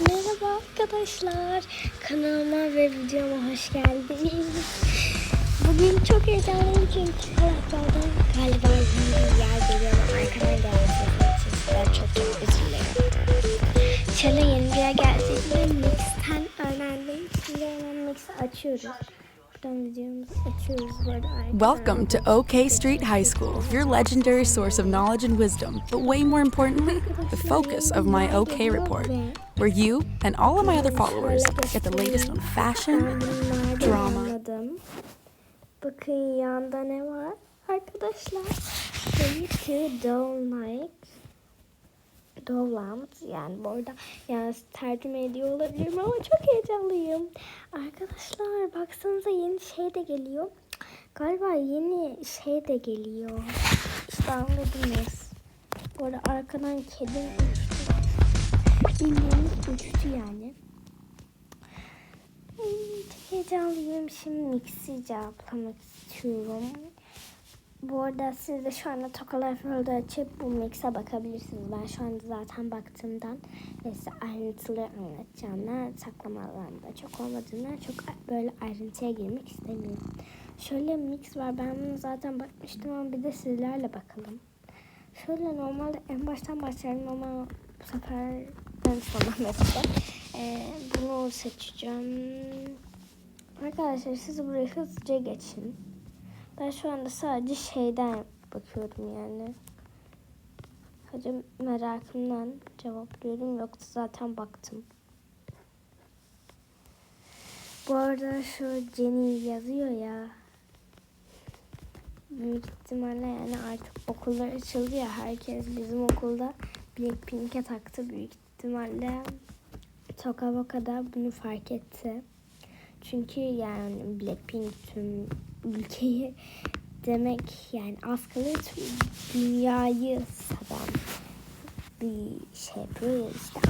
Merhaba arkadaşlar. Kanalıma ve videoma hoş geldiniz. Bugün çok heyecanlıyım çünkü karakterden galiba yeni bir yer geliyor arkadan gelen sesim için sizden çok çok özür dilerim. Şöyle yeni bir yer geldiğinde Mix'ten öğrendim. Şimdi hemen Mix'i açıyoruz. Welcome to OK Street High School, your legendary source of knowledge and wisdom, but way more importantly, the focus of my OK report, where you and all of my other followers get the latest on fashion, drama. Bakın ne var? Arkadaşlar. Donate. Dovland yani bu arada yani tercüme ediyor olabilirim ama çok heyecanlıyım. Arkadaşlar baksanıza yeni şey de geliyor. Galiba yeni şey de geliyor. İşte anladınız. Bu arada arkadan kedim uçtu. Bildiğiniz uçtu yani. Çok heyecanlıyım. Şimdi mixi cevaplamak istiyorum. Bu arada siz de şu anda Tokalar World'u açıp bu mix'e bakabilirsiniz. Ben şu anda zaten baktığımdan ve size ayrıntılı anlatacağım. Ne saklamalarında çok olmadığından çok böyle ayrıntıya girmek istemiyorum. Şöyle mix var. Ben bunu zaten bakmıştım ama bir de sizlerle bakalım. Şöyle normalde en baştan başlarım ama bu sefer ben sona mesela ee, bunu seçeceğim. Arkadaşlar siz buraya hızlıca geçin. Ben şu anda sadece şeyden bakıyorum yani. Sadece merakımdan cevaplıyorum. Yoksa zaten baktım. Bu arada şu Jenny yazıyor ya. Büyük ihtimalle yani artık okullar açıldı ya. Herkes bizim okulda Blackpink'e taktı. Büyük ihtimalle Toka Boka da bunu fark etti. Çünkü yani Blackpink tüm ülkeyi demek yani az kalır dünyayı saran bir şey yapıyor ya işte.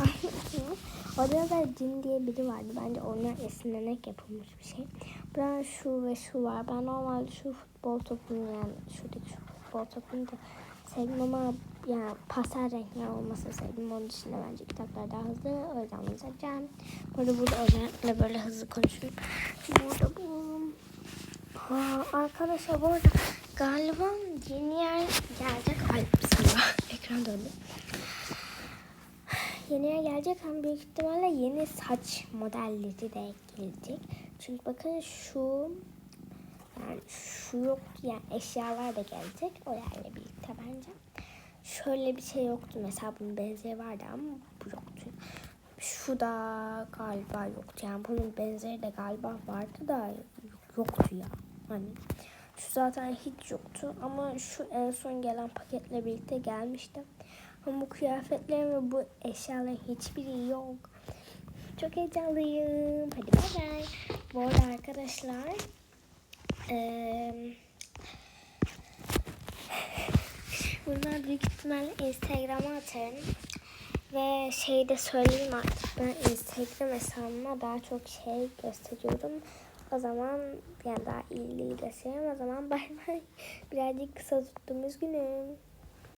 Orada da Jin diye biri vardı. Bence ondan esinlenerek yapılmış bir şey. Ben şu ve şu var. Ben normalde şu futbol topunu yani şuradaki şu futbol topunu da sevdim ama yani pastel renkler olmasını sevdim. Onun dışında bence kitaplar daha hızlı. O yüzden seçeceğim. Burada burada özellikle böyle hızlı konuşuyorum. Burada bu. Ha, arkadaşlar bu arada galiba yeni yer gelecek. Ay bismillah. Ekran döndü. Yeni yer gelecek ama büyük ihtimalle yeni saç modelleri de gelecek. Çünkü bakın şu yani şu yok yani eşyalar da gelecek o yerle birlikte bence. Şöyle bir şey yoktu mesela bunun benzeri vardı ama bu yoktu. Şu da galiba yoktu yani bunun benzeri de galiba vardı da yoktu ya. Hani şu zaten hiç yoktu ama şu en son gelen paketle birlikte gelmişti. Ama bu kıyafetlerin ve bu eşyaların hiçbiri yok. Çok heyecanlıyım. Hadi bay bay. Bu arada arkadaşlar eee bunlar büyük ihtimalle Instagram'a atarım. Ve şey de söyleyeyim artık ben Instagram hesabıma daha çok şey gösteriyorum. O zaman yani daha iyiliği gösteriyorum. O zaman bay bay. Birazcık kısa tuttum üzgünüm.